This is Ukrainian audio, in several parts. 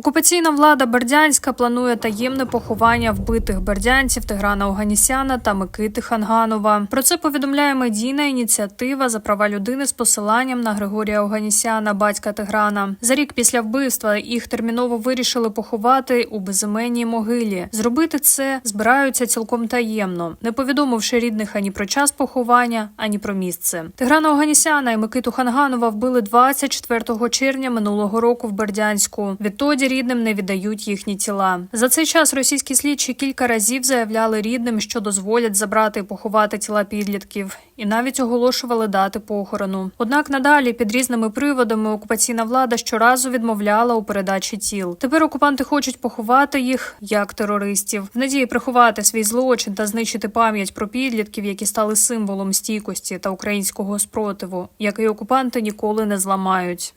Окупаційна влада Бердянська планує таємне поховання вбитих бердянців Тиграна Оганісяна та Микити Ханганова. Про це повідомляє медійна ініціатива за права людини з посиланням на Григорія Оганісяна, батька Тиграна. За рік після вбивства їх терміново вирішили поховати у безіменній могилі. Зробити це збираються цілком таємно, не повідомивши рідних ані про час поховання, ані про місце. Тиграна Оганісяна і Микиту Ханганова вбили 24 червня минулого року в Бердянську. Відтоді рідним не віддають їхні тіла. За цей час російські слідчі кілька разів заявляли рідним, що дозволять забрати і поховати тіла підлітків, і навіть оголошували дати похорону. Однак надалі під різними приводами окупаційна влада щоразу відмовляла у передачі тіл. Тепер окупанти хочуть поховати їх як терористів, в надії приховати свій злочин та знищити пам'ять про підлітків, які стали символом стійкості та українського спротиву, який окупанти ніколи не зламають.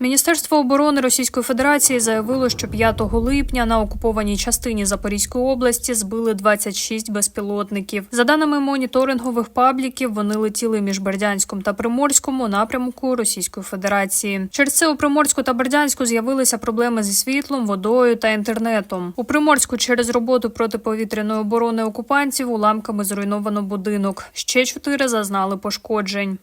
Міністерство оборони Російської Федерації заявило, що 5 липня на окупованій частині Запорізької області збили 26 безпілотників. За даними моніторингових пабліків, вони летіли між Бердянськом та Приморськом у напрямку Російської Федерації. Через це у Приморську та Бердянську з'явилися проблеми зі світлом, водою та інтернетом. У Приморську через роботу протиповітряної оборони окупантів уламками зруйновано будинок. Ще чотири зазнали пошкоджень.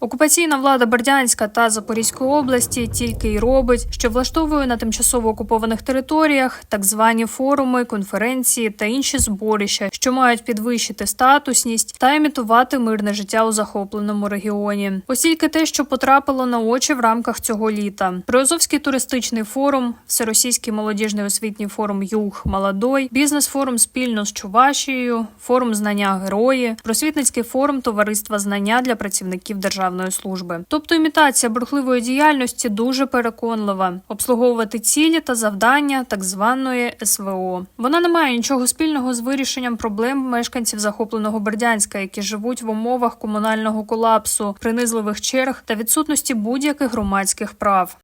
Окупаційна влада Бердянська та Запорізької області тільки й робить, що влаштовує на тимчасово окупованих територіях так звані форуми, конференції та інші зборища, що мають підвищити статусність та імітувати мирне життя у захопленому регіоні. Ось тільки те, що потрапило на очі в рамках цього літа. Приозовський туристичний форум, всеросійський молодіжний освітній форум Юг Молодой, бізнес-форум спільно з Чувашією, форум знання герої, просвітницький форум товариства знання для працівників державної служби. Тобто імітація бурхливої діяльності дуже переконлива обслуговувати цілі та завдання так званої СВО. Вона не має нічого спільного з вирішенням проблем мешканців захопленого Бердянська, які живуть в умовах комунального колапсу, принизливих черг та відсутності будь-яких громадських прав.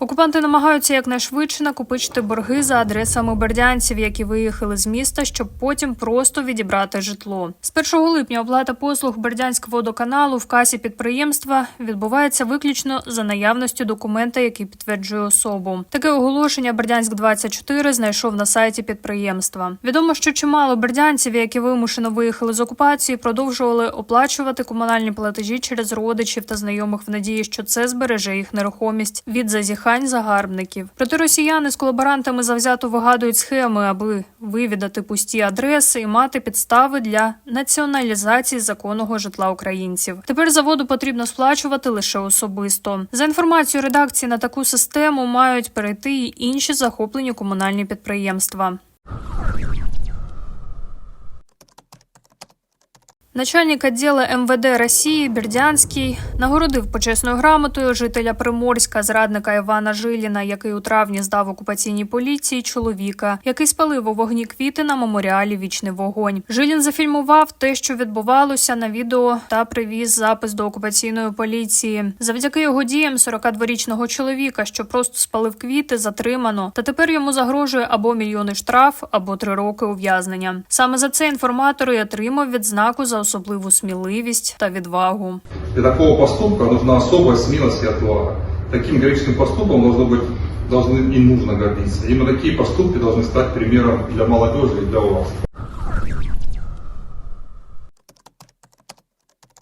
Окупанти намагаються якнайшвидше накопичити борги за адресами бердянців, які виїхали з міста, щоб потім просто відібрати житло. З 1 липня оплата послуг Бердянськводоканалу в касі підприємства відбувається виключно за наявністю документа, який підтверджує особу. Таке оголошення Бердянськ 24 знайшов на сайті підприємства. Відомо, що чимало бердянців, які вимушено виїхали з окупації, продовжували оплачувати комунальні платежі через родичів та знайомих в надії, що це збереже їх нерухомість від зазіхання зазіхань загарбників. Проте росіяни з колаборантами завзято вигадують схеми, аби вивідати пусті адреси і мати підстави для націоналізації законного житла українців. Тепер заводу потрібно сплачувати лише особисто. За інформацією редакції на таку систему мають перейти й інші захоплені комунальні підприємства. Начальник відділу МВД Росії Бердянський нагородив почесною грамотою жителя Приморська, зрадника Івана Жиліна, який у травні здав окупаційній поліції чоловіка, який спалив у вогні квіти на меморіалі Вічний вогонь. Жилін зафільмував те, що відбувалося на відео, та привіз запис до окупаційної поліції. Завдяки його діям 42-річного чоловіка, що просто спалив квіти, затримано. Та тепер йому загрожує або мільйони штраф, або три роки ув'язнення. Саме за це інформатор і отримав відзнаку за особливу сміливість та відвагу. Для такого поступка нужна особая смелость и отвага. Таким героическим поступком должно быть, должны и нужно гордиться. Именно такие поступки должны стать примером для молодежи и для вас.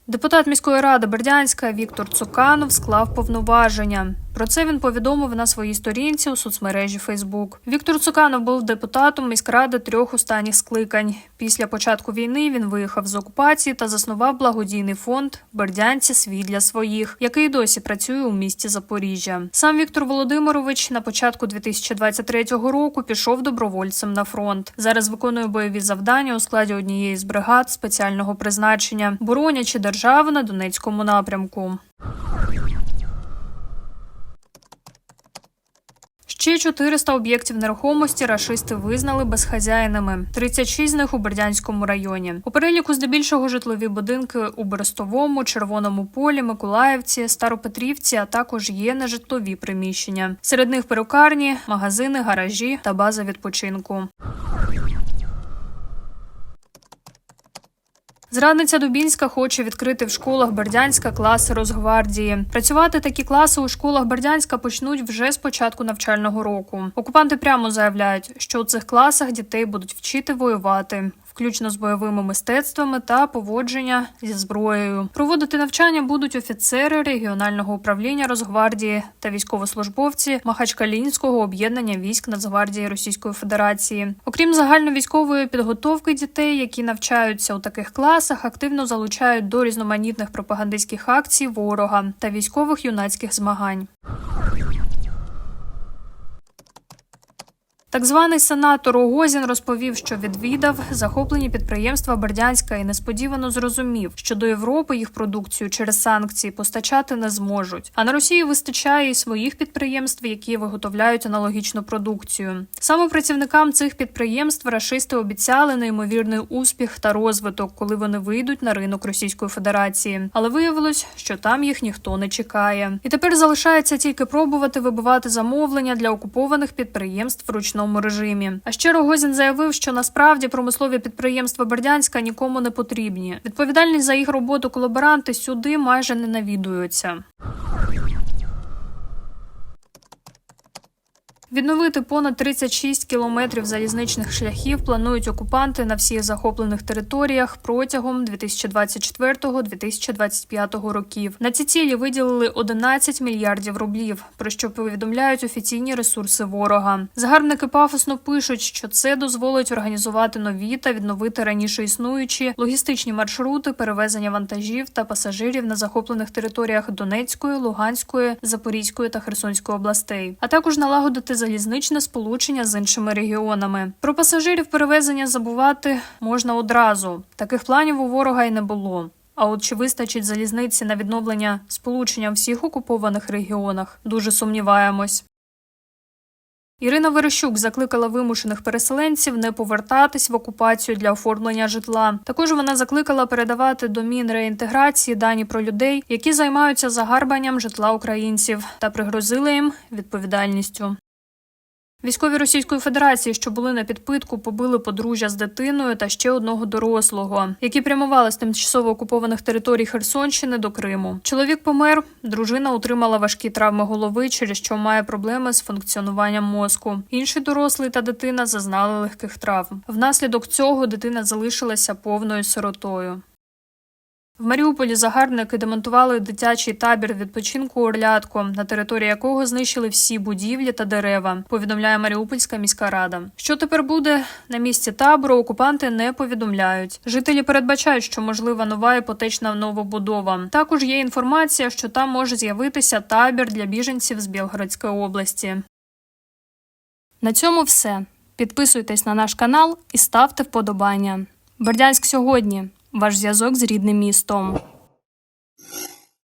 Депутат міської ради Бердянська Віктор Цуканов склав повноваження. Про це він повідомив на своїй сторінці у соцмережі Фейсбук. Віктор Цуканов був депутатом міськради трьох останніх скликань. Після початку війни він виїхав з окупації та заснував благодійний фонд Бердянці свій для своїх, який досі працює у місті Запоріжжя. Сам Віктор Володимирович на початку 2023 року пішов добровольцем на фронт. Зараз виконує бойові завдання у складі однієї з бригад спеціального призначення, боронячи державу на Донецькому напрямку. Ще 400 об'єктів нерухомості рашисти визнали безхазяїнами. 36 з них у Бердянському районі. У переліку здебільшого житлові будинки у Берестовому, Червоному полі, Миколаївці, Старопетрівці, а також є нежитлові приміщення. Серед них перукарні, магазини, гаражі та база відпочинку. Зрадниця Дубінська хоче відкрити в школах Бердянська класи Росгвардії. Працювати такі класи у школах Бердянська почнуть вже з початку навчального року. Окупанти прямо заявляють, що у цих класах дітей будуть вчити воювати. Включно з бойовими мистецтвами та поводження зі зброєю. Проводити навчання будуть офіцери регіонального управління Росгвардії та військовослужбовці Махачкалінського об'єднання військ Нацгвардії Російської Федерації. Окрім загальновійськової підготовки дітей, які навчаються у таких класах, активно залучають до різноманітних пропагандистських акцій ворога та військових юнацьких змагань. Так званий сенатор Огозін розповів, що відвідав захоплені підприємства Бердянська і несподівано зрозумів, що до Європи їх продукцію через санкції постачати не зможуть. А на Росії вистачає і своїх підприємств, які виготовляють аналогічну продукцію. Саме працівникам цих підприємств рашисти обіцяли неймовірний успіх та розвиток, коли вони вийдуть на ринок Російської Федерації. Але виявилось, що там їх ніхто не чекає. І тепер залишається тільки пробувати вибивати замовлення для окупованих підприємств в ручному режимі. А ще Рогозін заявив, що насправді промислові підприємства Бердянська нікому не потрібні. Відповідальність за їх роботу колаборанти сюди майже не навідуються. Відновити понад 36 кілометрів залізничних шляхів планують окупанти на всіх захоплених територіях протягом 2024-2025 років. На ці цілі виділили 11 мільярдів рублів, про що повідомляють офіційні ресурси ворога. Загарбники пафосно пишуть, що це дозволить організувати нові та відновити раніше існуючі логістичні маршрути перевезення вантажів та пасажирів на захоплених територіях Донецької, Луганської, Запорізької та Херсонської областей, а також налагодити залізничне сполучення з іншими регіонами. Про пасажирів перевезення забувати можна одразу. Таких планів у ворога й не було. А от чи вистачить залізниці на відновлення сполучення в всіх окупованих регіонах? Дуже сумніваємось. Ірина Верещук закликала вимушених переселенців не повертатись в окупацію для оформлення житла. Також вона закликала передавати до Мінреінтеграції дані про людей, які займаються загарбанням житла українців, та пригрозила їм відповідальністю. Військові Російської Федерації, що були на підпитку, побили подружжя з дитиною та ще одного дорослого, які прямували з тимчасово окупованих територій Херсонщини до Криму. Чоловік помер, дружина отримала важкі травми голови, через що має проблеми з функціонуванням мозку. Інший дорослий та дитина зазнали легких травм. Внаслідок цього дитина залишилася повною сиротою. В Маріуполі загарбники демонтували дитячий табір відпочинку Орлятко, на території якого знищили всі будівлі та дерева. Повідомляє Маріупольська міська рада. Що тепер буде на місці табору? Окупанти не повідомляють. Жителі передбачають, що можлива нова іпотечна новобудова. Також є інформація, що там може з'явитися табір для біженців з Білгородської області. На цьому все. Підписуйтесь на наш канал і ставте вподобання. Бердянськ сьогодні. Ваш зв'язок з рідним містом.